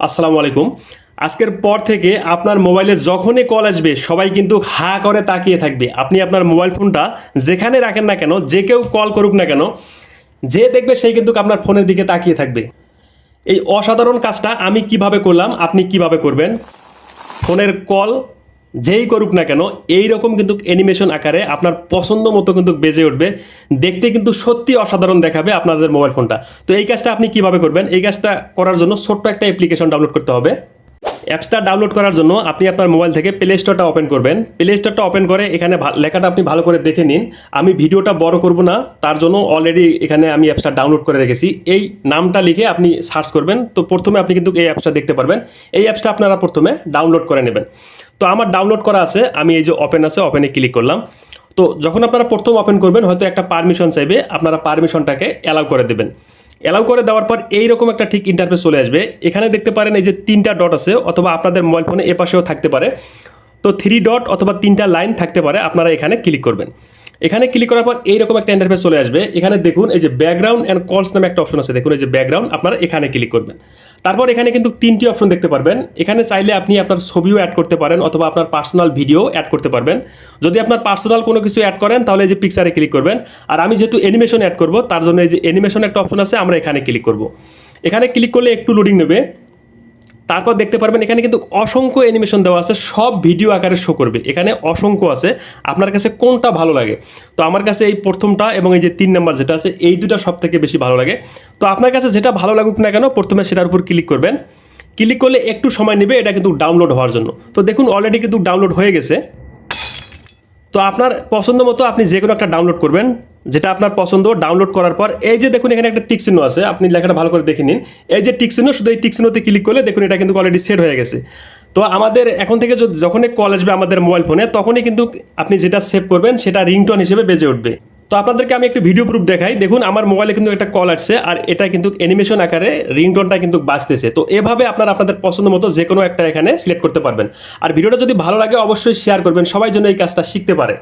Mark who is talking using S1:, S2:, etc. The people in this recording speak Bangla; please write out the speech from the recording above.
S1: আসসালামু আলাইকুম। আজকের পর থেকে আপনার মোবাইলে যখনই কল আসবে, সবাই কিন্তু হা করে তাকিয়ে থাকবে। আপনি আপনার মোবাইল ফোনটা যেখানে রাখেন না কেন, যে কেউ কল করুক না কেন, যে দেখবে সেই কিন্তু আপনার ফোনের দিকে তাকিয়ে থাকবে। এই অসাধারণ কাজটা আমি কীভাবে করলাম, আপনি কীভাবে করবেন? ফোনের কল যেই করুক না কেন, এই রকম কিন্তু অ্যানিমেশন আকারে আপনার পছন্দ মতো কিন্তু বেজে উঠবে। দেখতে কিন্তু সত্যি অসাধারণ দেখাবে আপনাদের মোবাইল ফোনটা তো এই কাজটা আপনি কীভাবে করবেন? এই কাজটা করার জন্য ছোট্ট একটা অ্যাপ্লিকেশন ডাউনলোড করতে হবে। অ্যাপসটা ডাউনলোড করার জন্য আপনি আপনার মোবাইল থেকে প্লে স্টোরটা ওপেন করবেন। প্লে স্টোরটা ওপেন করে এখানে লেখাটা আপনি ভালো করে দেখে নিন। আমি ভিডিওটা বড় করব না, তার জন্য অলরেডি এখানে আমি অ্যাপসটা ডাউনলোড করে রেখেছি। এই নামটা লিখে আপনি সার্চ করবেন। তো প্রথমে আপনি কিন্তু এই অ্যাপসটা দেখতে পারবেন। এই অ্যাপসটা আপনারা প্রথমে ডাউনলোড করে নেবেন। তো আমার ডাউনলোড করা আছে, আমি এই যে ওপেন আছে ওপেনে ক্লিক করলাম। তো যখন আপনারা প্রথম ওপেন করবেন, হয়তো একটা পারমিশন চাইবে, আপনারা পারমিশনটাকে অ্যালাউ করে দেবেন। অ্যালাউ করে দেওয়ার পর এইরকম একটা ঠিক ইন্টারফেস চলে আসবে। এখানে দেখতে পারেন এই যে তিনটা ডট আছে, অথবা আপনাদের মোবাইল ফোনে এ পাশেও থাকতে পারে। তো থ্রি ডট অথবা তিনটা লাইন থাকতে পারে, আপনারা এখানে ক্লিক করবেন। এখানে ক্লিক করার পর এইরকম একটা ইন্টারফেস চলে আসবে। এখানে দেখুন এই যে ব্যাকগ্রাউন্ড অ্যান্ড কলস নামে একটা অপশন আছে। দেখুন এই যে ব্যাকগ্রাউন্ড আপনারা এখানে ক্লিক করবেন। তারপর এখানে কিন্তু তিনটি অপশন দেখতে পারবেন। এখানে চাইলে আপনি আপনার ছবিও অ্যাড করতে পারেন অথবা আপনার পার্সোনাল ভিডিও অ্যাড করতে পারবেন। যদি আপনার পার্সোনাল কোনো কিছু অ্যাড করেন, তাহলে যে পিকচারে ক্লিক করবেন। আর আমি যেহেতু অ্যানিমেশন অ্যাড করব, তার জন্য এই যে অ্যানিমেশন একটা অপশন আছে, আমরা এখানে ক্লিক করব। এখানে ক্লিক করলে একটু লোডিং নেবে। তারপর দেখতে পারবেন এখানে কিন্তু অসংখ্য অ্যানিমেশন দেওয়া আছে, সব ভিডিও আকারে শো করবে। এখানে অসংখ্য আছে, আপনার কাছে কোনটা ভালো লাগে? তো আমার কাছে এই প্রথমটা এবং এই যে তিন নাম্বার যেটা আছে, এই দুটা সব থেকে বেশি ভালো লাগে। তো আপনার কাছে যেটা ভালো লাগুক না কেন, প্রথমে সেটার উপর ক্লিক করবেন। ক্লিক করলে একটু সময় নেবে, এটা কিন্তু ডাউনলোড হওয়ার জন্য। তো দেখুন অলরেডি কিন্তু ডাউনলোড হয়ে গেছে। তো আপনার পছন্দ মতো আপনি যে কোনো একটা ডাউনলোড করবেন। যেটা আপনার পছন্দ ডাউনলোড করার পর, এই যে দেখুন এখানে একটা টিক চিহ্ন আছে, আপনি লেখাটা ভালো করে দেখে নিন। এই যে টিক চিহ্ন, শুধু এই টিক চিহ্নতে ক্লিক করলে দেখুন এটা কিন্তু অলরেডি সেট হয়ে গেছে। তো আমাদের এখন থেকে যখনই কল আসবে আমাদের মোবাইল ফোনে তখনই কিন্তু আপনি যেটা সেভ করবেন, সেটা রিংটোন হিসেবে বেজে উঠবে। তো আপনাদেরকে আমি একটু ভিডিও প্রুফ দেখাই। দেখুন, আমার মোবাইলে কিন্তু একটা কল আসছে, আর এটা কিন্তু অ্যানিমেশন আকারে রিংটোনটা কিন্তু বাঁচতেছে তো এভাবে আপনারা আপনাদের পছন্দ মতো যে কোনো একটা এখানে সিলেক্ট করতে পারবেন। আর ভিডিওটা যদি ভালো লাগে, অবশ্যই শেয়ার করবেন। সবাই যেন এই কাজটা শিখতে পারে।